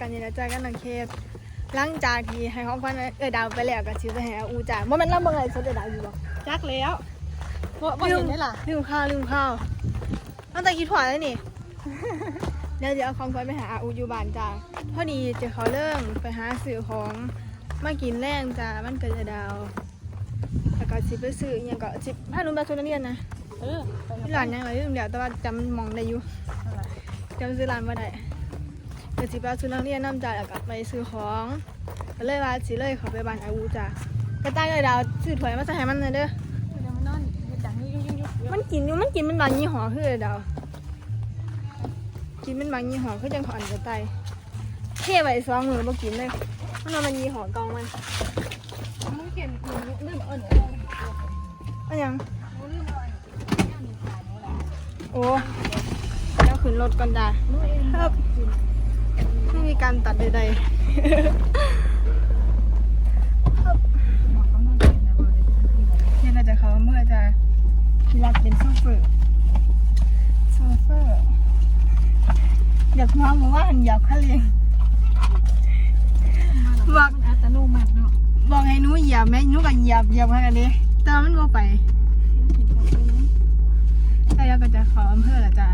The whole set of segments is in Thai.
กันนี่แหละจ้ากันน้องเคสหลังจากที่ให้ของขวัญเออดาวไปแล้วก็สิไปให้อาอูจ้าบ่แม่นเราเบิ่งไลฟ์สดเออดาวอยู่บ่จักแล้วบ่บ่เห็นได้ล่ะลืมข้าวลืมข้าวตั้งแต่คิดถอนแล้วนี่เดี๋ยวจะเอาของขวัญไปหาอาอูอยู่บ้านจ้าพอดีเจะเขาเริ่มไปหาซื้อของมากินแรงจ้ามันเกิดจะดาวแล้วก็สิไปซื้ออหยังก็สิพาหนูไปสุนันเรียนนะเออไปที่ร้านยังไงลืมเดี๋ยวแต่ว่าจำหมองได้อยู่จำซื้อร้านว่าได้ เดี๋ยวสิไปสุนันเรียนน้ำจ้าแล้วก็ไปซื้อของก็เลยว่าสิเลยเขาไปบ้านอาอูจ้าไปตั้งเลยดาวซื้อถ้วยมาใส่ให้มันหน่อยเด้อเดี๋ยวมันนอนเฮ็ดจังยุ่งๆๆมันกินอยู่มันกินเป็นบางยี่ห้อคือเดาวกินเป็นบางยี่ห้อคือจังขอนกระไตเท่ไว้สองมือบ่กินเลยมันว่ามันยี่ห้อเก่ามันมึงเก็บมึงลืมเอาหนูอันยังมึงลืมเอาอันนี้ขายหนูล่ะโอ้แล้วขึ้นรถก่อนจ้าหนูเองครับไม่มีการตัดใดๆครับบอกเขานอนกินนะบ่ได้เนี่ยเราจะเขาเมื่อจะพิรักเป็นโซเฟอร์โซเฟอร์อยากมาบอกว่าหันอยากเขาเลี้ยงบอกอัตโนมัติเนาะบอกให้หนูเหยียบไหมหนูก็เหยียบเหยียบให้กันเลยแต่ว่ามันบ่ไปแล้วเราก็จะขออำเภอละจ้า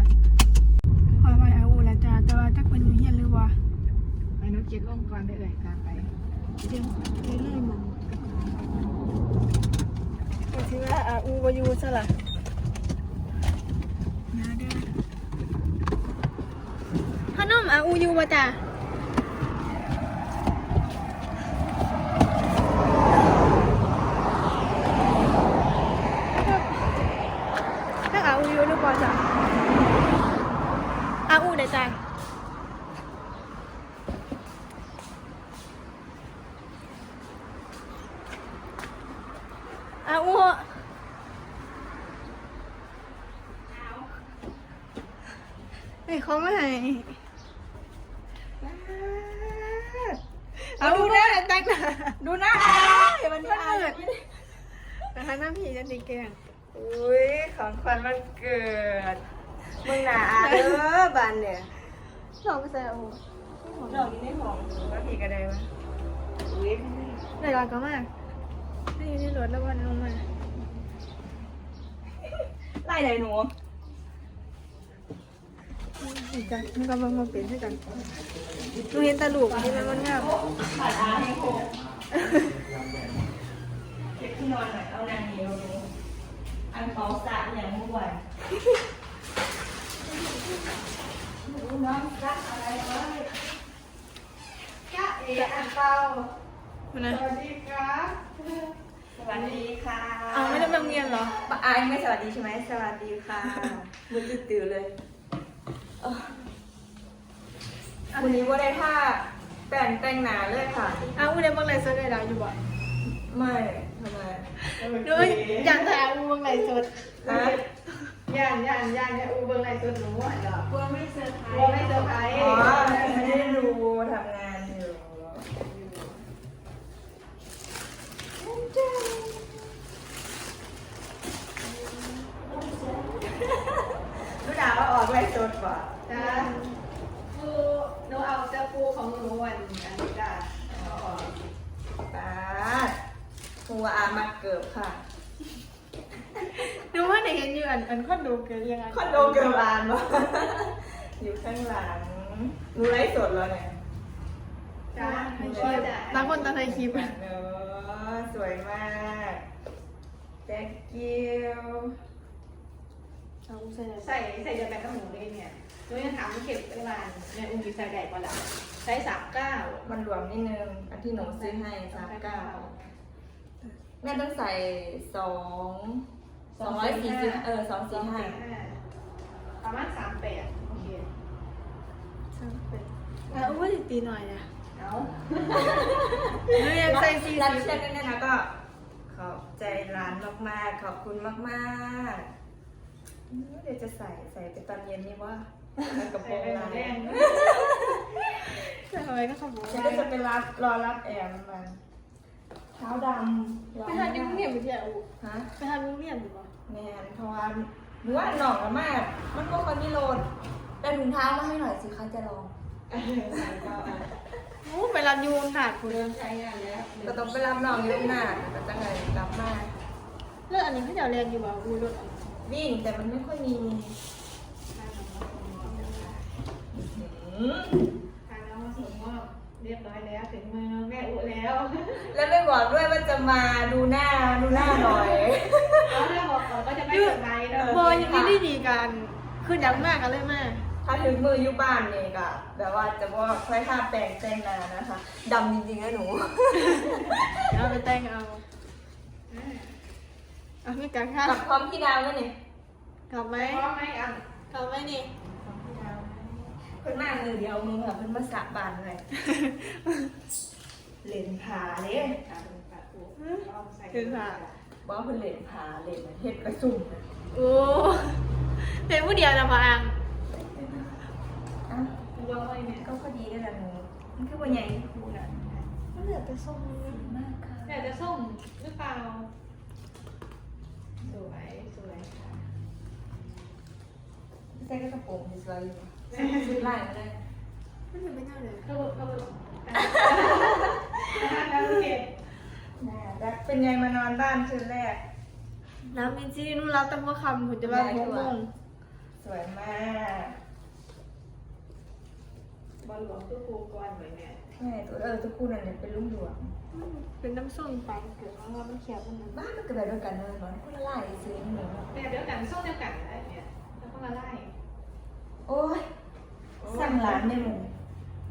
เก็บลงก่อนได้เลยกลางไปเดี๋ยวเรื่อยๆมึงก็สิว่าอาอูบ่อยู่ซะล่ะนะเด้อขนมอาอูอยู่บ่จ้าถ้าอาอูอยู่หรือบ่จ้าอาอูเด้อจ้า อาอู ไอ้ของมาให้เอาดูหน้าตั้งหน้าดูหน้าเดี๋ยวมันมันอ่านเปิดนะคะหน้าผีจะตีแกงอุ้ยของขวัญวันเกิดมึงหนาเด้อบันเนี่ยลองไปใส่อาอูดอกนี้ในห้องว่าพี่ก็ได้วะอุ้ยได้รอยก็มากให้อยู่ในรถแล้ววันลงมาไล่ไหนหนู อีกกันมันก็มาเปลี่ยนให้กันดูเห็นตาลูกที่มันมันงามขาดอาให้โคเก็บที่นอนหน่อยเอานางเหนียวหนูอันเขาสระอย่างเมื่อวานหนูน้องรักอะไรวะจ้าเอ๋อันเปามันนะสวัสดีครับสวัสดีค่ะ เอาไม่ได้มาโรงเรียนเหรอปะอายไม่สวัสดีใช่ไหมสวัสดีค่ะมือตื่นๆเลยเอ้อ วันนี้ว่าได้ท่าแต่งแต่งหนาเลยค่ะอาอูได้บ้างไรสดได้ดาวอยู่บ่ ไม่ทำไมด้วยอยากถ่ายอาอูบ้างไรสดฮะย่านย่านย่านเนี่ยอูเบิ่งไล่ตัวหนูอะดอกกลัวไม่เซอร์ไพรกลัวไม่เซอร์ไพรส์อ๋อไม่ได้ดูทำงาน ดาวว่าออกไล่สดป่ะจ้าปูหนูเอาเจ้าปูของหนูวันอันนี้จ้าตาหัวอามาเกิบค่ะดูว่าไหนเห็นอยู่อันอันคอนโดเกิดยังไงคอนโดเกิบลานวะอยู่ข้างหลังหนูไลฟ์สดแล้วเนี่ยจ้าให้คลิปบางคนตอนถ่ายคลิปเนอะสวยมาก thank you เอาใส่ใส่ใส่จะแบกกับหมูเลยเนี่ยหนูยังถามเข็บไปบ้านเนี่ยอุ้งกี่ใส่ได้กว่าละใช้สามเก้ามันรวมนิดนึง อันที่หนูซื้อให้สามเก้าแม่ต้องใส่สองสองร้อยสี่สิบเออสองสี่ห้าประมาณสามแปดโอเคแล้วอุ้ยตีหน่อยนะเอาหนูอยากใส่สีรับสีเชื่อกันนะคะก็ขอบใจร้านมากๆ ขอบคุณมากๆอืม เดี๋ยวจะใส่ใส่ไปตอนเย็นนี่ว่าแล้วกับโปรงลายแดงใส่เอาไว้ก็ขอบคุณฉันก็จะไปรับรอรับแอร์มันเท้าดำร้อไปทานที่โรงเรียนไปที่อาอูฮะไปทานโรงเรียนหรือเปล่าแมนเพราะว่าหนูว่าหน่องละมาก มันก็คนที่โหลดแต่ถุงเท้ามาให้หน่อยสิคะจะลองโอ้ไปรับยูนค่ะคุณเริ่มใช้งานแล้วก็ต้องไปรับน้องอยุ่งหน้าก็จะไงกลับมาเรื่องอันนี้เขาจะเอาเรียนอยู่บ่อูรถอันนี้ วิ่งแต่มันไม่ค่อยมีหืมทางน้องมาส่งมอบเรียบร้อยแล้วถึงมือแม่อุแล้วแล้วไม่บอกด้วยว่าจะมาดูหน้าดูหน้าหน่อยแล้วถ้าบอกก่อนก็จะไม่สบายเนาะบอยยังไม่ได้ดีกันคือดังมากกันเลยแม่ถ้าถึงมืออยู่บ้านเนี่ยก็แบบว่าจะว่าค่อยท่าแปลงแต่งหน้านะคะดำจริงๆนะหนู เอาไปแต่งเอาเอาไม่กังค่ะกับความพี่ดาวนั่นนี่กลับไหมไม่พร้อมไหมอะกลับไหมนี่เพิ่นมามือเดียวมือค่ะเพิ่นมาสระบานเลยเล่นผาเลยถึงค่ะบอกว่าเพิ่นเล่นผาเล่นเฮ็ดกระสุ่มนะโอ้เป็นผู้เดียวนะพอังอ้าวยอมเลยเนี่ยก็พอดีได้ละหนูมันคือว่าใหญ่ครูน่ะมันเหลือแต่ส้มนิดมากค่ะแต่จะส่งหรือเปล่า สวย สวยค่ะ ใส่กระโปรงสวยๆอยู่ซื้อลายมาเลยไม่เป็นไม่ได้เลยเข้าเข้าแล้วเก็บน่ารักเป็นไงมานอนบ้านคืนแรก น้ำมินจีนุ่นรับตั้งว่าคำผมจะว่าหกโมงสวยมากบอลหลวงคือครูกรเหมือนเนี่ยแม่ตัวเออตัวคู่นั่นเนี่ยเป็นลุงหลวงเป็นน้ำส้มปานเกิดของเรามันเขียวมันนั้นบ้านมันก็แบบเดียวกันเลยเนาะคนละลายซื้อหนูแต่เดี๋ยวกันส้มเดียวกันอะไรเนี่ยแล้วก็มาไล่ โอ้ยสร้างร้านเนี่ยมึง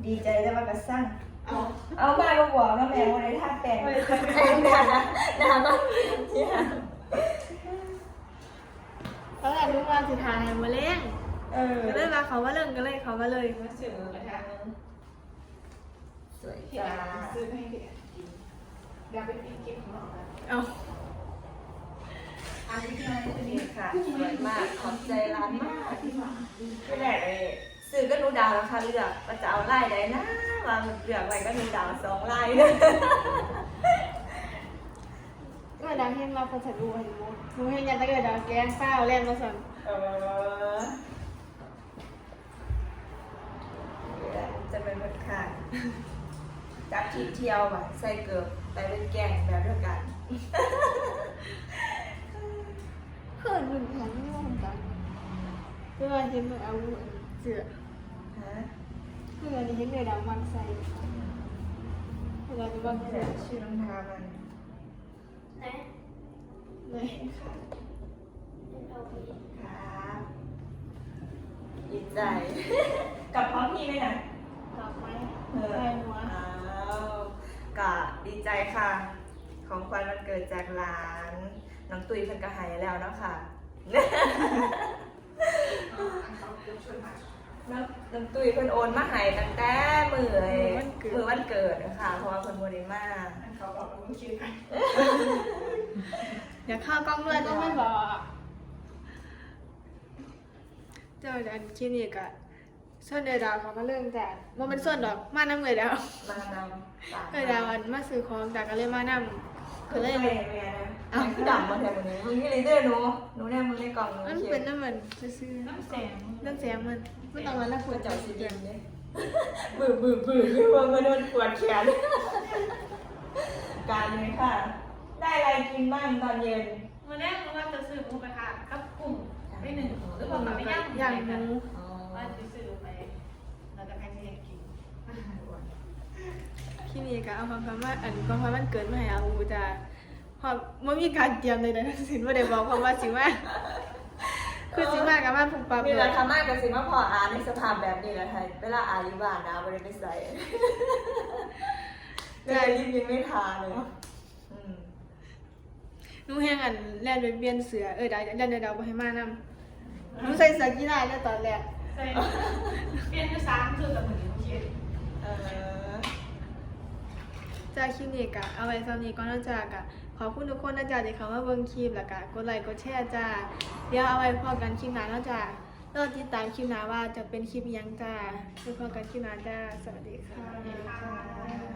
ดีใจได้ว่าก็สร้างเอาเอามาก็บอกนะแม่วันไหนท่าแปลงแปลงด่าด่าบ้านเนี่ยแล้วแต่ทุกวันสุดท้ายมาเล่งเออก็เลยมาเขาว่าเรื่องก็เลยเขาว่าเลยมาเสือนะคะสวยเห็นจ้าซื้อให้เด็กกินเดี๋ยวไปกินเก็บของเรากันเอาอันนี้ที่เราจะนี่เรียนค่ะสวยมากขอบใจร้านมาก ไม่แหละเลยซื้อก็หนูดาวแล้วค่ะเลือกว่าจะเอาไล่ใดนะวางเลือกไว้ก็หนูดาวสองไล่เลยก็ดังเห็นมาพัสดุเห็นมั้ยหนูเห็นยันตะเกิดดาวแกงเปล่าเล่นมาสั่นเออจะเป็นเหมือนค่ะจับที่เที่ยวอะใส่เกือบไปเป็นแกงแบบเดียวกันเขินเหมือนกันไม่ว่าเหมือนกัน เพื่อนเห็นเหมือนเอาเสือฮะเพื่อนเห็นเลยดาวมันใส่เพื่อนจะบังนี่เสืแหอละชื่อรองเท้ามันเลยค่ะครับดีใจกับพร้อมพี่ไหมนะกลับไหมเออใส่หัวอ้าวกะดีใจค่ะ ของขวัญวันเกิดจากหลาน น้องตุยเพิ่นก็ใหายแล้วเนาะค่ะ น้องน้องตุยเพิ่นโอนมาใหายตั้งแต่มือไอ้มือวันเกิดนะคะเพราะว่าเพิ่นโมได้มาเขาบอกว่ามึงคิดกันเดี๋ยวข้าวกล้องด้วยต้องไม่บอกเจ้าจะคลินิกอะส่วนเดดาวเขามาเรื่องแต่ว่ามันส่วนดอกมาน้ำเลยดาวมานำตามเดดาวอันมาซื้อของแต่ก็เลยมานำก็ก็เลเลยยแม่นะเอาคือดำมาแทนมึงนี้มึงนี่เลยเด้อหนูหนูแน่มึงในกล่องหนูมันเขียเป็นนน้ำมันซื้อน้ำแสงๆน้ำแสงมันไม่ต้องมาแล้วปปววดดเจ้าเจ้าสิสิเดีเดียยนเนี่ยบื้อบื้อบื้อคือว่ามาโดนปวดแขนการเลยค่ะ ได้อะไรกินบ้างตอนเย็นวันแรกรู้ว่าจะซื้อหมูกระทะกับกุ้งได้หนึ่งหรือว่าไม่ย่างอย่างกันหมูว่าจะซื้อไปเราจะใครจะอยากกินคลินิกอะเอาความความว่าอันความความมันเกิดมาให้อาอูจะ พอไม่มีการเตรียมเลยนะสินว่าได้บอกความว่าสิว่าคือสิว่ากับบ้านผูกปับนี่เลแหละยทำมากกับสิมาพออาในสภาพแบบนี้แหละไทยเวลาอาอยู่บ้านนะบริไม่ใส่เลยรีบยังไม่ทาเลยอืมหนูแห้งอันแล่นไปเบียนเสือเออได้ได้เดี๋ยวเดี๋ยวไปให้มานำหนูใส่เสื้อกีฬาแล้วตอนแรกใส่เปลี่ยนที่สามคือกับมือคิดเออจากคลินิกอะเอาไว้สำนี้ก็น่าจากอะ ขอบคุณทุกคนนะจ๊ะที่เขามาเบิ่งคลิปแล้วก็กดไลค์กดแชร์จ้าเดี๋ยวเอาไว้พอกันคลิปหน้าแล้วจ้าเราติดตามคลิปหน้าว่าจะเป็นคลิปยังจ้าไปพอกันคลิปหน้าจ้าสวัสดีค่ะ